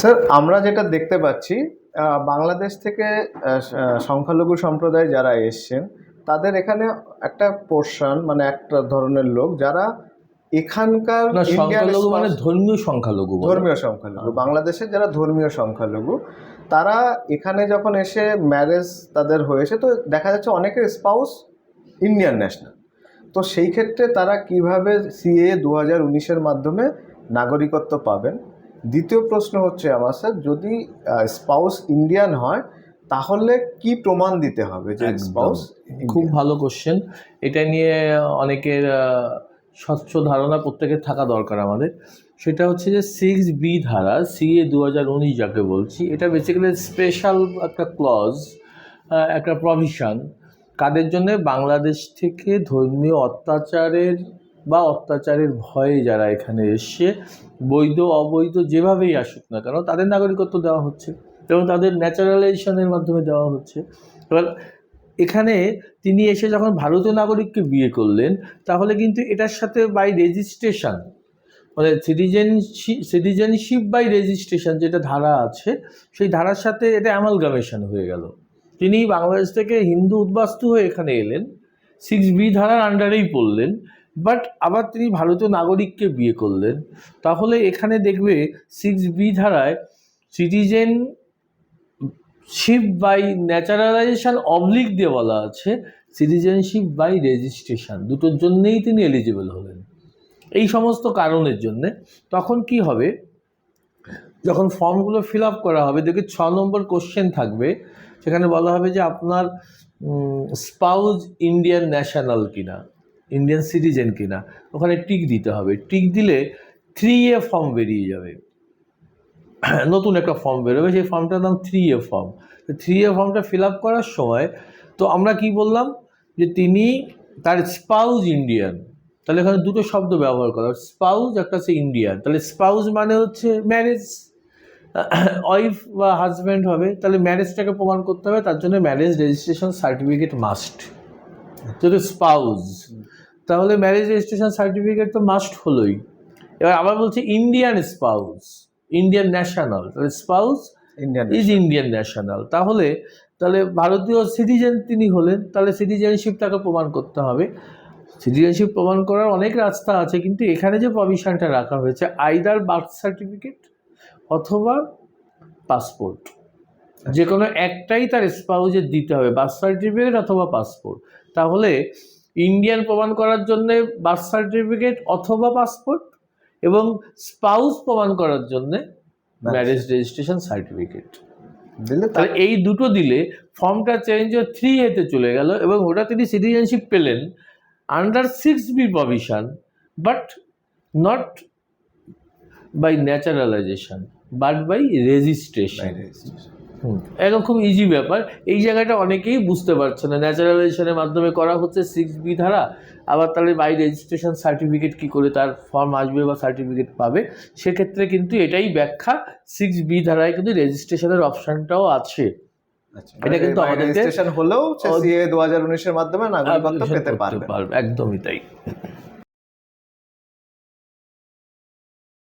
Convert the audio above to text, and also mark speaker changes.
Speaker 1: Sir আমরা যেটা দেখতে পাচ্ছি বাংলাদেশ থেকে সংখ্যালঘু সম্প্রদায় যারা এসছেন তাদের এখানে একটা পোর্শন মানে একটা ধরনের লোক যারা এখানকার
Speaker 2: সংখ্যালঘু মানে ধর্মীয় সংখ্যালঘু
Speaker 1: ধর্মীয় সংখ্যালঘু। বাংলাদেশের যারা ধর্মীয় সংখ্যালঘু তারা এখানে যখন এসে ম্যারেজ তাদের হয়েছে তো দেখা যাচ্ছে অনেকের স্পাউস ইন্ডিয়ান ন্যাশনাল তো সেই ক্ষেত্রে তারা কীভাবে সিএ দু হাজার উনিশের মাধ্যমে নাগরিকত্ব পাবেন দ্বিতীয় প্রশ্ন হচ্ছে আমার স্যার যদি স্পাউস ইন্ডিয়ান হয় তাহলে কি প্রমাণ দিতে হবে যে স্পাউস
Speaker 2: খুব ভালো কোশ্চেন এটা নিয়ে অনেকের স্বচ্ছ ধারণা প্রত্যেকের থাকা দরকার আমাদের। সেটা হচ্ছে যে সিক্স বি ধারা সিএ দু হাজার উনিশ যাকে বলছি এটা বেসিক্যালি স্পেশাল একটা ক্লজ একটা প্রভিশন কাদের জন্য? বাংলাদেশ থেকে ধর্মীয় অত্যাচারের বা অত্যাচারের ভয়ে যারা এখানে এসছে বৈধ, অবৈধ যেভাবেই আসুক না কেন, তাদের নাগরিকত্ব দেওয়া হচ্ছে এবং তাদের ন্যাচারালাইজেশনের মাধ্যমে দেওয়া হচ্ছে। এবার এখানে তিনি এসে যখন ভারতীয় নাগরিককে বিয়ে করলেন, তাহলে কিন্তু এটার সাথে বাই রেজিস্ট্রেশন মানে সিটিজেনশিপ সিটিজেনশিপ বাই রেজিস্ট্রেশন যেটা ধারা আছে, সেই ধারার সাথে এটা অ্যামালগামেশন হয়ে গেল। তিনি বাংলাদেশ থেকে হিন্দু উদ্বাস্তু হয়ে এখানে এলেন সিক্স বি ধারার আন্ডারেই পড়লেন। বাট আবার তিনি ভারতীয় নাগরিককে বিয়ে করলেন। তাহলে এখানে দেখবে সিক্স বি ধারায় citizenship by naturalisation oblique দিয়ে বলা আছে সিটিজেনশিপ বাই রেজিস্ট্রেশন দুটোর জন্যেই তিনি এলিজিবল হলেন। এই সমস্ত কারণের জন্যে। তখন কি হবে? যখন ফর্মগুলো ফিল আপ করা হবে দেখে ছ নম্বর কোশ্চেন থাকবে। সেখানে বলা হবে যে আপনার স্পাউজ ইন্ডিয়ান ন্যাশনাল কিনা। ইন্ডিয়ান সিটিজেন কিনা, ওখানে টিক দিতে হবে। টিক দিলে থ্রি এ ফর্ম বেরিয়ে যাবে। নতুন একটা ফর্ম বেরোবে, সেই ফর্মটার নাম three A form three A ফর্মটা ফিল আপ করার সময়, তো আমরা কি বললাম? যে তিনি তার স্পাউজ ইন্ডিয়ান তাহলে এখানে দুটো শব্দ ব্যবহার করা। স্পাউজ একটা হচ্ছে ইন্ডিয়ান তাহলে স্পাউজ মানে হচ্ছে ম্যারেজ ওয়াইফ বা হাজব্যান্ড হবে, তাহলে ম্যারেজটাকে প্রমাণ করতে হবে, তার জন্য ম্যারেজ রেজিস্ট্রেশন সার্টিফিকেট মাস্ট যদি স্পাউজ তাহলে ম্যারেজ রেজিস্ট্রেশন সার্টিফিকেট তো মাস্ট হলোই। এবার আবার বলছে ইন্ডিয়ান স্পাউস ইন্ডিয়ান ন্যাশনাল তাহলে spouse
Speaker 1: Indian
Speaker 2: is Indian national তাহলে তাহলে ভারতীয় সিটিজেন তিনি হলেন তাহলে সিটিজেনশিপ তাকে প্রমাণ করতে হবে। সিটিজেনশিপ প্রমাণ করার অনেক রাস্তা আছে কিন্তু এখানে যে প্রভিশনটা রাখা হয়েছে আইদার বার্থ সার্টিফিকেট অথবা পাসপোর্ট যে কোনো একটাই তার স্পাউজের দিতে হবে বার্থ সার্টিফিকেট অথবা পাসপোর্ট তাহলে ইন্ডিয়ান প্রমাণ করার জন্য বার্থ সার্টিফিকেট অথবা পাসপোর্ট এবং স্পাউস প্রমাণ করার জন্য ম্যারেজ রেজিস্ট্রেশন সার্টিফিকেট
Speaker 1: দিলে
Speaker 2: তাহলে এই দুটো দিলে ফর্মটা চেঞ্জ হয়ে থ্রি এতে চলে গেল এবং ওটা তিনি সিটিজেনশিপ পেলেন under six B provision but not by naturalisation but by registration একদম খুব ইজি ব্যাপার। এই জায়গাটা অনেকেই বুঝতে পারছে না। ন্যাচারালাইজেশনের মাধ্যমে করা হচ্ছে সিক্স বি ধারা। আবার তাহলে বাই রেজিস্ট্রেশন সার্টিফিকেট কি করে তার ফর্ম আসবে বা সার্টিফিকেট পাবে? সেক্ষেত্রে কিন্তু এটাই ব্যাখ্যা। সিক্স বি ধারায় কিন্তু রেজিস্ট্রেশনের অপশনটাও আছে। এটা কিন্তু আমাদেরকে-
Speaker 1: রেজিস্ট্রেশন হলেও সিএ দু হাজার উনিশের মাধ্যমে নাগরিকত্ব পেতে পারবে।
Speaker 2: পারবে। একদমই তাই।